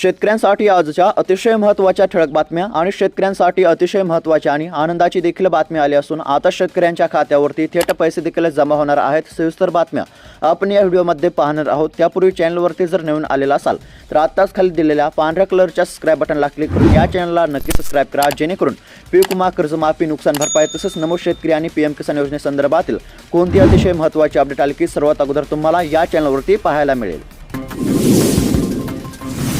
शेतकऱ्यांसाठी आजच्या अतिशय महत्त्वाच्या ठळक बातम्या आणि शेतकऱ्यांसाठी अतिशय महत्त्वाच्या आणि आनंदाची देखील बातमी आली असून आता शेतकऱ्यांच्या खात्यावरती थेट पैसे देखील जमा होणार आहेत सविस्तर बातम्या आपण या व्हिडिओमध्ये पाहणार आहोत. त्यापूर्वी चॅनलवरती जर नवीन आलेला असाल तर आत्ताच खाली दिलेल्या पांढऱ्या कलरच्या सबस्क्राईब बटनला क्लिक करून या चॅनलला नक्की सबस्क्राईब करा जेणेकरून पीक विमा कर्जमाफी नुकसान भरपाई तसंच नमो शेतकरी आणि पी एम किसान योजनेसंदर्भातील कोणती अतिशय महत्त्वाची अपडेट आली की सर्वात अगोदर तुम्हाला या चॅनलवरती पाहायला मिळेल.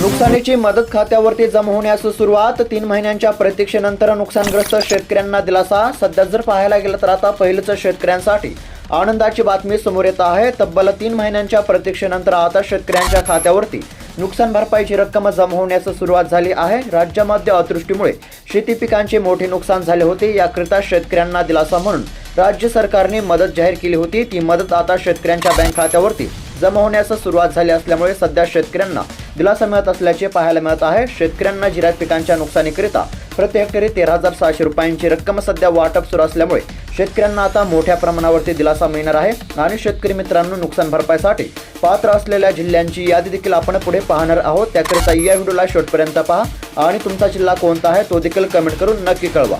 नुकसानीची मदत खात्यावरती जमा होण्यास सुरुवात. तीन महिन्यांच्या प्रतीक्षेनंतर नुकसानग्रस्त शेतकऱ्यांना दिलासा. सध्या जर पाहायला गेलं तर आता पहिलंच शेतकऱ्यांसाठी. आनंदाची बातमी समोर येत आहे. तब्बल तीन महिन्यांच्या प्रतीक्षेनंतर आता शेतकऱ्यांच्या खात्यावरती नुकसान भरपाईची रक्कम जमा होण्यास सुरुवात झाली आहे. राज्यामध्ये अतिवृष्टीमुळे शेती पिकांचे मोठे नुकसान झाले होते. याकरिता शेतकऱ्यांना दिलासा म्हणून राज्य सरकारने मदत जाहीर केली होती. ती मदत आता शेतकऱ्यांच्या बँक खात्यावरती जमा होण्यास सुरुवात झाली असल्यामुळे सध्या शेतकऱ्यांना दिलासा मिळत असल्याचे पाहायला मिळत आहे. शेतकऱ्यांना जिरायत पिकांच्या नुकसानीकरिता प्रति हेक्टरी तेरा हजार सहाशे रुपयांची रक्कम सध्या वाटप सुरू असल्यामुळे शेतकऱ्यांना आता मोठ्या प्रमाणावरती दिलासा मिळणार आहे आणि शेतकरी मित्रांनो नुकसान भरपाईसाठी पात्र असलेल्या जिल्ह्यांची यादी देखील आपण पुढे पाहणार आहोत. त्याकरिता या व्हिडिओला शेवटपर्यंत पहा. आणि तुमचा जिल्हा कोणता आहे तो देखील कमेंट करून नक्की कळवा.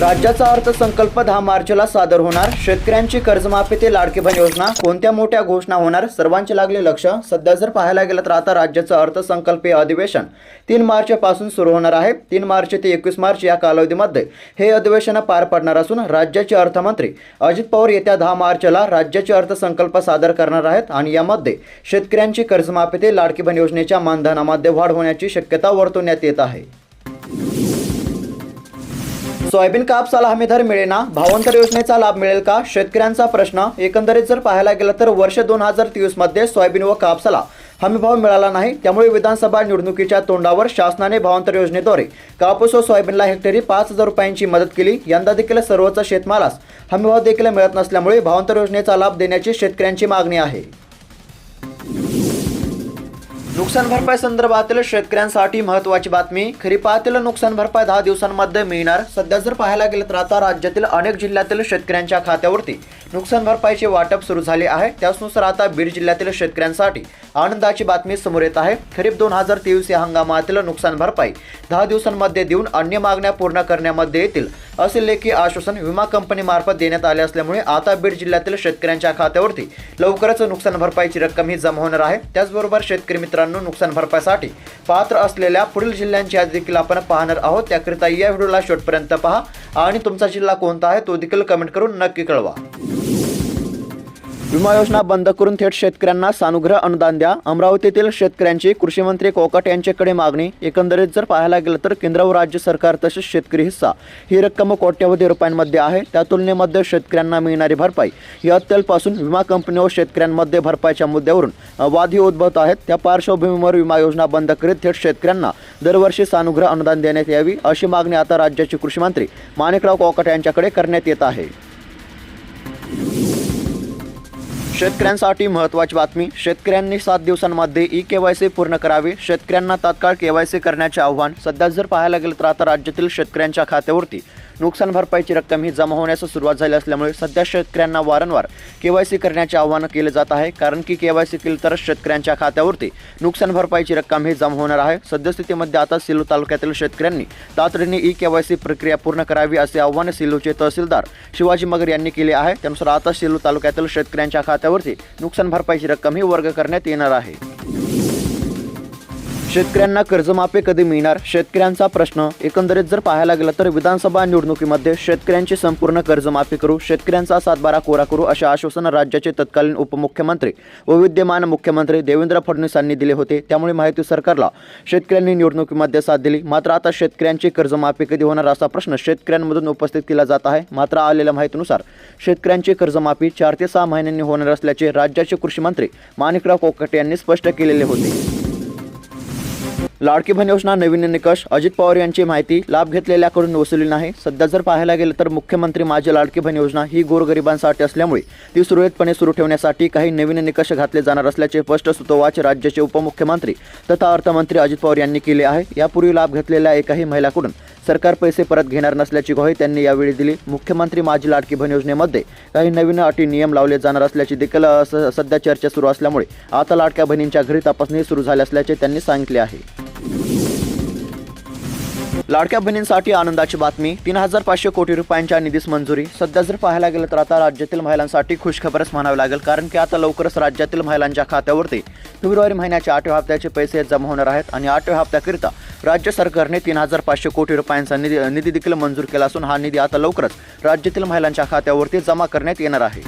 राज्याचा अर्थसंकल्प दहा मार्चला सादर होणार. शेतकऱ्यांची कर्जमाफी ते लाडकी योजना. कोणत्या मोठ्या घोषणा होणार? सर्वांचे लागले लक्ष. सध्या जर पाहायला गेलं तर आता राज्याचं अर्थसंकल्पीय अधिवेशन तीन मार्चपासून सुरू होणार आहे. तीन मार्च ते एकवीस मार्च या कालावधीमध्ये हे अधिवेशन पार पडणार असून राज्याचे अर्थमंत्री अजित पवार येत्या दहा मार्चला राज्याचे अर्थसंकल्प सादर करणार आहेत आणि यामध्ये शेतकऱ्यांची कर्जमाफी ते लाडकी योजनेच्या मानधनामध्ये वाढ होण्याची शक्यता वर्तवण्यात येत आहे. सोयाबीन कापसाला हमीदर मिळेना? भावांतर योजनेचा लाभ मिळेल का? शेतकऱ्यांचा प्रश्न. एकंदरीत जर पाहायला गेलं तर वर्ष दोन हजार तेवीसमध्ये सोयाबीन व कापसाला हमीभाव मिळाला नाही. त्यामुळे विधानसभा निवडणुकीच्या तोंडावर शासनाने भावांतर योजनेद्वारे कापूस व सोयाबीनला हेक्टरी पाच हजार रुपयांची मदत केली. यंदा देखील सर्वोच्च शेतमालास हमीभाव देखील मिळत नसल्यामुळे भावांतर योजनेचा लाभ देण्याची शेतकऱ्यांची मागणी आहे. नुकसान भरपाई संदर्भातील शेतकऱ्यांसाठी महत्त्वाची बातमी. खरीपातील नुकसान भरपाई दहा दिवसांमध्ये मिळणार. सध्या जर पाहायला गेलं तर आता राज्यातील अनेक जिल्ह्यातील शेतकऱ्यांच्या खात्यावरती नुकसान भरपाईचे वाटप सुरू झाले आहे. त्याचनुसार आता बीड जिल्ह्यातील शेतकऱ्यांसाठी आनंदाची बातमी समोर येत आहे. खरीप दोन हजार तेवीस या हंगामातील नुकसान भरपाई दहा दिवसांमध्ये देऊन अन्य मागण्या पूर्ण करण्यामध्ये येतील असे लेखी आश्वासन विमा कंपनीमार्फत देण्यात आले असल्यामुळे आता बीड जिल्ह्यातील शेतकऱ्यांच्या खात्यावरती लवकरच नुकसान भरपाईची रक्कम ही जमा होणार आहे. त्याचबरोबर शेतकरी मित्रांनो नुकसान भरपाईसाठी पात्र असलेल्या पुढील जिल्ह्यांची यादी देखील आपण पाहणार आहोत. त्याकरिता या व्हिडिओला शेवटपर्यंत पहा. आणि तुमचा जिल्हा कोणता आहे तो देखील कमेंट करून नक्की कळवा. विमा योजना बंद करून थेट शेतकऱ्यांना सानुग्रह अनुदान द्या. अमरावतीतील शेतकऱ्यांची कृषीमंत्री कोकाट यांच्याकडे मागणी. एकंदरीत जर पाहायला गेलं तर केंद्र व राज्य सरकार तसेच शेतकरी हिस्सा. ही रक्कम कोट्यवधी रुपयांमध्ये आहे. त्या तुलनेमध्ये शेतकऱ्यांना मिळणारी भरपाई. ही अत्यल्पासून विमा कंपनी व शेतकऱ्यांमध्ये भरपाईच्या मुद्द्यावरून वादही उद्भवत आहेत. त्या पार्श्वभूमीवर विमा योजना बंद करीत थेट शेतकऱ्यांना दरवर्षी सानुग्रह अनुदान देण्यात यावी अशी मागणी आता राज्याचे कृषीमंत्री माणिकराव कोकाट यांच्याकडे करण्यात येत आहे. शेतकऱ्यांसाठी महत्त्वाची बातमी. शेतकऱ्यांनी सात दिवसांमध्ये ई के वाय सी पूर्ण करावी. शेतकऱ्यांना तात्काळ के वाय सी करण्याचे आव्हान. सध्या जर पाहायला गेलं तर आता राज्यातील शेतकऱ्यांच्या खात्यावरती नुकसान भरपाईची रक्कम ही जमा होण्यास सुरुवात झाली असल्यामुळे सध्या शेतकऱ्यांना वारंवार के वाय सी करण्याचे आवाहन केले जात आहे. कारण की के वाय सी केली तरच शेतकऱ्यांच्या खात्यावरती नुकसान भरपाईची रक्कम ही जमा होणार आहे. सद्यस्थितीमध्ये आता सिल्लू तालुक्यातील शेतकऱ्यांनी तातडीने ई के वाय सी प्रक्रिया पूर्ण करावी असे आव्हान सिल्लूचे तहसीलदार शिवाजी मगर यांनी केले आहे. त्यानुसार आता सिल्लू तालुक्यातील शेतकऱ्यांच्या खात्यावरती नुकसान भरपाईची रक्कम ही वर्ग करण्यात येणार आहे. शेतकऱ्यांना कर्जमाफी कधी मिळणार? शेतकऱ्यांचा प्रश्न. एकंदरीत जर पाहायला गेलं तर विधानसभा निवडणुकीमध्ये शेतकऱ्यांची संपूर्ण कर्जमाफी करू शेतकऱ्यांचा सातबारा कोरा करू असे आश्वासन राज्याचे तत्कालीन उपमुख्यमंत्री व विद्यमान मुख्यमंत्री देवेंद्र फडणवीसांनी दिले होते. त्यामुळे माहिती सरकारला शेतकऱ्यांनी निवडणुकीमध्ये साथ दिली. मात्र आता शेतकऱ्यांची कर्जमाफी कधी होणार असा प्रश्न शेतकऱ्यांमधून उपस्थित केला जात आहे. मात्र आलेल्या माहितीनुसार शेतकऱ्यांची कर्जमाफी चार ते सहा महिन्यांनी होणार असल्याचे राज्याचे कृषी मंत्री माणिकराव कोकटे यांनी स्पष्ट केलेले होते. लाडकी बहीण योजना नवीन निकष. अजित पवार यांची माहिती लाभ घेतलेल्याकडून वसुली नाही. सध्या जर पाहायला गेलं तर मुख्यमंत्री माझी लाडकी बहीण योजना ही गोरगरिबांसाठी असल्यामुळे ती सुरळीतपणे सुरू ठेवण्यासाठी काही नवीन निकष घातले जाणार असल्याचे स्पष्ट सुतोवाच राज्याचे उपमुख्यमंत्री तथा अर्थमंत्री अजित पवार यांनी केले आहे. यापूर्वी लाभ घेतलेल्या एकाही महिलाकडून सरकार पैसे परत घेणार नसल्याची ग्वाही त्यांनी यावेळी दिली. मुख्यमंत्री माझी लाडकी बहीण योजनेमध्ये काही नवीन अटी नियम लावले जाणार असल्याची देखील सध्या चर्चा सुरू असल्यामुळे आता लाडक्या बहिणींच्या घरी तपासणी सुरू झाली असल्याचे त्यांनी सांगितले आहे. लाडक्या बहिणींसाठी आनंदाची बातमी तीन हजार पाचशे कोटी रुपयांच्या निधीस मंजुरी. सध्या जर पाहायला गेलं तर आता राज्यातील महिलांसाठी खुशखबरच म्हणावी लागेल कारण की आता लवकरच राज्यातील महिलांच्या खात्यावरती फेब्रुवारी महिन्याच्या आठव्या हप्त्याचे पैसे जमा होणार आहेत आणि आठव्या हप्त्याकरिता राज्य सरकारने तीन हजार पाचशे कोटी रुपयांचा निधी निधी देखील मंजूर केला असून हा निधी आता लवकरच राज्यातील महिलांच्या खात्यावरती जमा करण्यात येणार आहे.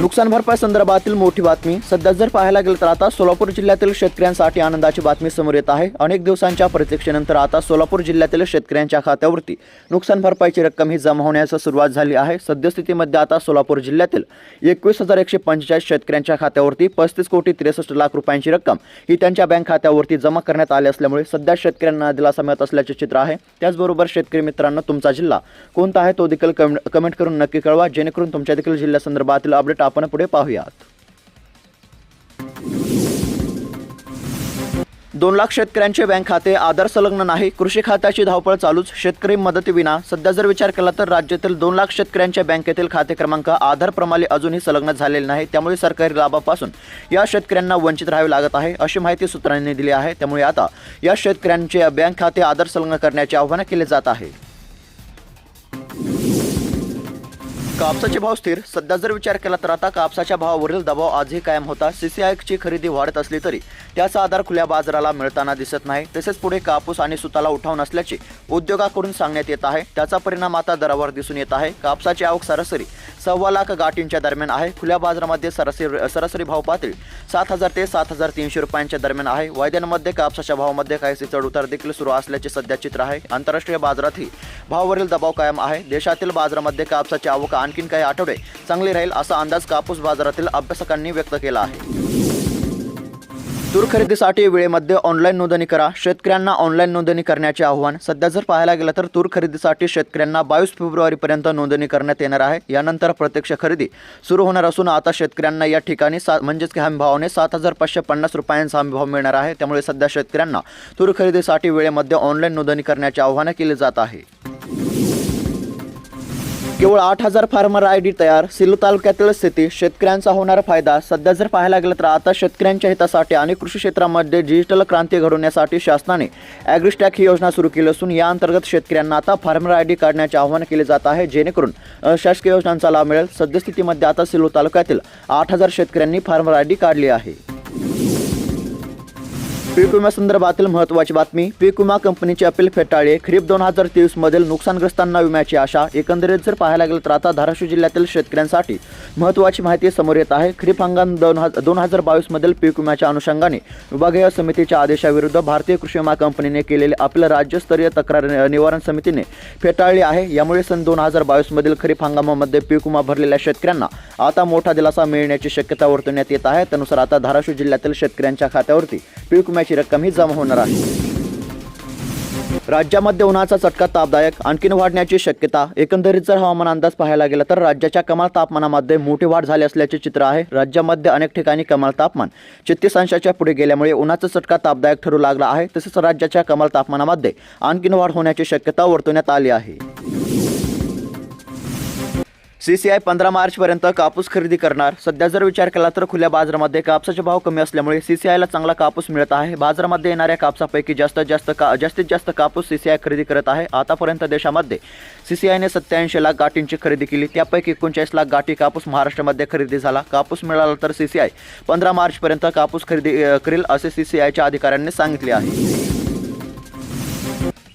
नुकसान भरपाई संदर्भातील मोठी बातमी. सध्या जर पाहायला गेलं तर आता सोलापूर जिल्ह्यातील शेतकऱ्यांसाठी आनंदाची बातमी समोर येत आहे. अनेक दिवसांच्या प्रतीक्षेनंतर आता सोलापूर जिल्ह्यातील शेतकऱ्यांच्या खात्यावरती नुकसान भरपाईची रक्कम ही जमा होण्यास सुरुवात झाली आहे. सद्यस्थितीमध्ये आता सोलापूर जिल्ह्यातील एकवीस हजार एकशे पंचेचाळीस शेतकऱ्यांच्या खात्यावरती पस्तीस कोटी त्रेसष्ट लाख रुपयांची रक्कम ही त्यांच्या बँक खात्यावरती जमा करण्यात आली असल्यामुळे सध्या शेतकऱ्यांना दिलासा मिळत असल्याचे चित्र आहे. त्याचबरोबर शेतकरी मित्रांनो तुमचा जिल्हा कोणता आहे तो देखील कमेंट कमेंट करून नक्की कळवा. जेणेकरून तुमच्या देखील जिल्ह्यासंदर्भातील अपडेट आपण पुढे पाहूयात. दोन लाख शेतकऱ्यांचे बँक खाते आधार संलग्न नाही कृषी खात्याची धावपळ चालूच शेतकरी मदतीविना सध्या जर विचार केला तर राज्यातील दोन लाख शेतकऱ्यांच्या बँकेतील खाते क्रमांक आधार प्रमाणे अजूनही संलग्न झालेले नाही त्यामुळे सरकारी लाभापासून या शेतकऱ्यांना वंचित राहावे लागत आहे अशी माहिती सूत्रांनी दिली आहे. त्यामुळे आता या शेतकऱ्यांचे बँक खाते आधार संलग्न करण्याचे आवाहन केले जात आहे. कापसाचे भाव स्थिर. सध्या जर विचार केला तर आता कापसाच्या भावावरील दबाव आजही कायम होता. सीसीआयची खरेदी वाढत असली तरी त्याचा आधार खुल्या बाजाराला मिळताना दिसत नाही. तसेच पुढे कापूस आणि सुताला उठाव नसल्याचे उद्योगाकडून सांगण्यात येत आहे. त्याचा परिणाम आता दरावर दिसून येत आहे. कापसाची आवक सरासरी सव्वा लाख गाठींच्या दरम्यान आहे. खुल्या बाजारामध्ये सरासरी सरासरी भाव पातळी सात हजार ते सात हजार तीनशे रुपयांच्या दरम्यान आहे. वायद्यांमध्ये कापसाच्या भावामध्ये काहीसे चढ उतार देखील सुरू असल्याचे सध्या चित्र आहे. आंतरराष्ट्रीय बाजारातही भावावरील दबाव कायम आहे. देशातील बाजारामध्ये कापसाची आवक आणखीन काही आठवडे चांगले राहील असा अंदाज कापूस बाजारातील अभ्यासकांनी व्यक्त केला आहे. तूर खरेदीसाठी वेळेमध्ये ऑनलाईन नोंदणी करा. शेतकऱ्यांना ऑनलाईन नोंदणी करण्याचे आव्हान. सध्या जर पाहायला गेलं तर तूर खरेदीसाठी शेतकऱ्यांना बावीस फेब्रुवारीपर्यंत नोंदणी करण्यात येणार आहे. यानंतर प्रत्यक्ष खरेदी सुरू होणार असून आता शेतकऱ्यांना या ठिकाणी सा म्हणजेच की हमीभावाने सात हजार पाचशे पन्नास रुपयांचा हमीभाव मिळणार आहे. त्यामुळे सध्या शेतकऱ्यांना तूर खरेदीसाठी वेळेमध्ये ऑनलाईन नोंदणी करण्याचे आव्हान केले जात आहे. केवळ आठ हजार फार्मर आय डी तयार. सिल्लू तालुक्यातील स्थिती शेतकऱ्यांचा होणारा फायदा. सध्या जर पाहायला गेलं तर आता शेतकऱ्यांच्या हितासाठी आणि कृषी क्षेत्रामध्ये डिजिटल क्रांती घडवण्यासाठी शासनाने ॲग्रिस्टॅक ही योजना सुरू केली असून या अंतर्गत शेतकऱ्यांना आता फार्मर आय डी काढण्याचे आवाहन केले जात आहे. जेणेकरून शासकीय योजनांचा लाभ मिळेल. सद्यस्थितीमध्ये आता सिल्लू तालुक्यातील आठ हजार शेतकऱ्यांनी फार्मर आय डी काढली आहे. पीक विम्यासंदर्भातील महत्त्वाची बातमी. पीक विमा कंपनीची अपील फेटाळले. खरीप दोन हजार तेवीस मधील नुकसानग्रस्तांना विम्याची आशा. एकंदरीत जर पाहायला गेलं तर आता धाराशिव जिल्ह्यातील शेतकऱ्यांसाठी महत्त्वाची माहिती समोर येत आहे. खरीप हंगाम दोन हजार दोन हजार बावीस मधील पीक विम्याच्या अनुषंगाने विभागीय समितीच्या आदेशाविरुद्ध भारतीय कृषी विमा कंपनीने केलेले आपलं राज्यस्तरीय तक्रार निवारण समितीने फेटाळली आहे. यामुळे सन दोन हजार बावीस मधील खरीप हंगामामध्ये पीक विमा भरलेल्या शेतकऱ्यांना आता मोठा दिलासा मिळण्याची शक्यता वर्तवण्यात येत आहे. त्यानुसार आता धाराशिव जिल्ह्यातील शेतकऱ्यांच्या खात्यावरती पीक विम्याची रक्कम ही जमा होणार आहे. राज्यामध्ये उन्हाचा चटका तापदायक आणखीन वाढण्याची शक्यता एकंदरीत जर हवामान अंदाज पाहायला गेला तर राज्याच्या कमाल तापमानामध्ये मोठी वाढ झाली असल्याचे चित्र आहे. राज्यामध्ये अनेक ठिकाणी कमाल तापमान छत्तीस अंशाच्या पुढे गेल्यामुळे उन्हाचा चटका तापदायक ठरू लागला आहे. तसेच राज्याच्या कमाल तापमानामध्ये आणखीन वाढ होण्याची शक्यता वर्तवण्यात आली आहे. सीसीआय पंधरा मार्चपर्यंत कापूस खरेदी करणार. सध्या जर विचार केला तर खुल्या बाजारामध्ये कापसाचे भाव कमी असल्यामुळे सीसीआयला चांगला कापूस मिळत आहे. बाजारामध्ये येणाऱ्या कापसापैकी जास्तीत जास्त का जास्तीत जास्त कापूस सीसीआय खरेदी करत आहे. आतापर्यंत देशामध्ये सीसीआयने सत्याऐंशी लाख गाठींची खरेदी केली. त्यापैकी एकोणचाळीस लाख गाठी कापूस महाराष्ट्रामध्ये खरेदी झाला. कापूस मिळाला तर सीसीआय पंधरा मार्चपर्यंत कापूस खरेदी करेल असे सीसीआयच्या अधिकाऱ्यांनी सांगितले आहे.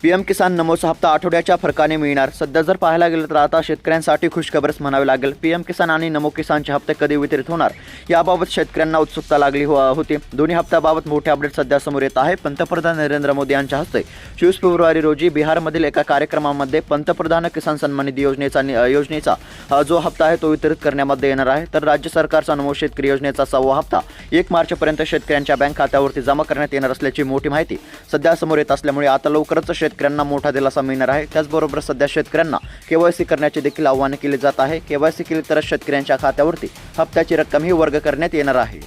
पीएम किसान नमोचा हप्ता आठवड्याच्या फरकाने मिळणार. सध्या जर पाहायला गेलं तर आता शेतकऱ्यांसाठी खुशखबरच म्हणावी लागेल. पीएम किसान आणि नमो किसानचे हप्ते कधी वितरित होणार? याबाबत शेतकऱ्यांना उत्सुकता लागली हो होती. दोन्ही हप्त्याबाबत मोठे अपडेट सध्या समोर येत आहे. पंतप्रधान नरेंद्र मोदी यांच्या हस्ते चोवीस फेब्रुवारी रोजी बिहारमधील एका कार्यक्रमामध्ये पंतप्रधान किसान सन्मान निधी योजनेचा योजनेचा जो हप्ता आहे तो वितरित करण्यामध्ये येणार आहे. तर राज्य सरकारचा नमो शेतकरी योजनेचा सहावा हप्ता एक मार्चपर्यंत शेतकऱ्यांच्या बँक खात्यावरती जमा करण्यात येणार असल्याची मोठी माहिती सध्या समोर येत असल्यामुळे आता लवकरच शेत शेतकऱ्यांना मोठा दिलासा मिळणार आहे. त्याचबरोबर सध्या शेतकऱ्यांना केवायसी करण्याचे देखील आव्हान केले जात आहे. केवायसी केली तरच शेतकऱ्यांच्या खात्यावरती हप्त्याची रक्कम ही वर्ग करण्यात येणार आहे.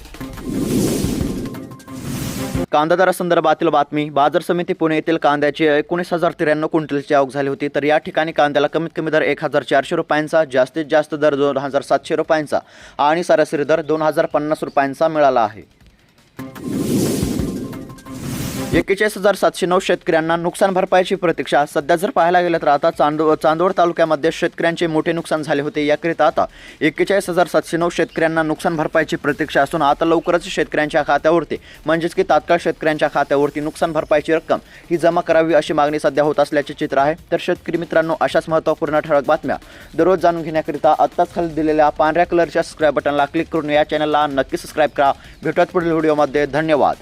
कांदा दरासंदर्भातील बातमी. बाजार समिती पुणे येथील कांद्याची एकोणीस हजार त्र्याण्णव क्विंटलची आवक झाली होती. तर या ठिकाणी कांद्याला कमीत कमी दर एक हजार चारशे रुपयांचा जास्तीत जास्त दर दोन हजार सातशे रुपयांचा आणि सरासरी दर दोन हजार पन्नास रुपयांचा मिळाला आहे. एक्केचाळीस हजार सातशे नऊ शेतकऱ्यांना नुकसान भरपाईची प्रतीक्षा. सध्या जर पाहायला गेलं तर आता चांदो चांदोड तालुक्यामध्ये शेतकऱ्यांचे मोठे नुकसान झाले होते. याकरिता आता एक्केचाळीस हजार सातशे नऊ शेतकऱ्यांना नुकसान भरपाईची प्रतीक्षा असून आता लवकरच शेतकऱ्यांच्या खात्यावरती म्हणजेच की तात्काळ शेतकऱ्यांच्या खात्यावरती नुकसान भरपाईची रक्कम ही जमा करावी अशी मागणी सध्या होत असल्याचे चित्र आहे. तर शेतकरी मित्रांनो अशाच महत्त्वपूर्ण ठळक बातम्या दररोज जाणून घेण्याकरिता आत्ताच खाली दिलेल्या पांढऱ्या कलरच्या सबस्क्राईब बटनला क्लिक करून या चॅनलला नक्की सबस्क्राईब करा. भेटत पुढील व्हिडिओमध्ये धन्यवाद.